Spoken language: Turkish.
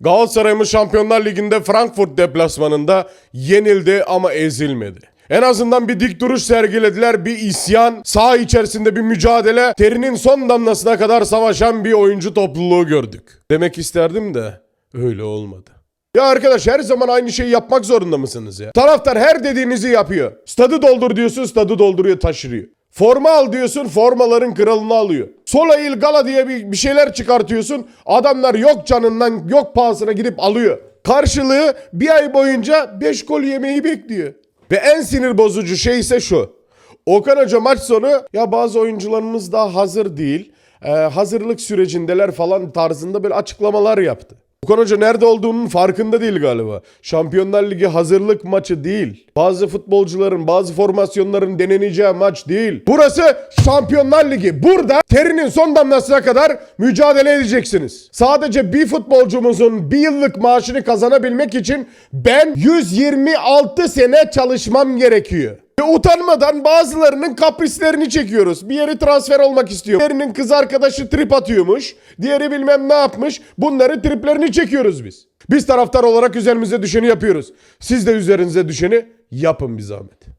Galatasaray'ımız Şampiyonlar Ligi'nde Frankfurt deplasmanında yenildi ama ezilmedi. En azından bir dik duruş sergilediler, bir isyan, saha içerisinde bir mücadele, terinin son damlasına kadar savaşan bir oyuncu topluluğu gördük. Demek isterdim de öyle olmadı. Ya arkadaş her zaman aynı şeyi yapmak zorunda mısınız ya? Taraftar her dediğinizi yapıyor. Stadı doldur diyorsun, stadı dolduruyor, taşırıyor. Forma al diyorsun, formaların kralını alıyor. Sola il gala diye bir, bir şeyler çıkartıyorsun. Adamlar yok canından, yok pahasına gidip alıyor. Karşılığı bir ay boyunca 5 gol yemeyi bekliyor. Ve en sinir bozucu şey ise şu. Okan Hoca maç sonu ya bazı oyuncularımız daha hazır değil. e, hazırlık sürecindeler falan tarzında böyle açıklamalar yaptı. Okan Hoca nerede olduğunun farkında değil galiba. Şampiyonlar Ligi hazırlık maçı değil. Bazı futbolcuların, bazı formasyonların deneneceği maç değil. Burası Şampiyonlar Ligi. Burada terinin son damlasına kadar mücadele edeceksiniz. Sadece bir futbolcumuzun bir yıllık maaşını kazanabilmek için ben 126 sene çalışmam gerekiyor. Ve utanmadan bazılarının kaprislerini çekiyoruz. Bir yeri transfer olmak istiyor. Diğerinin kız arkadaşı trip atıyormuş. Diğeri bilmem ne yapmış. Bunları triplerini çekiyoruz biz. Biz taraftar olarak üzerimize düşeni yapıyoruz. Siz de üzerinize düşeni yapın bir zahmet.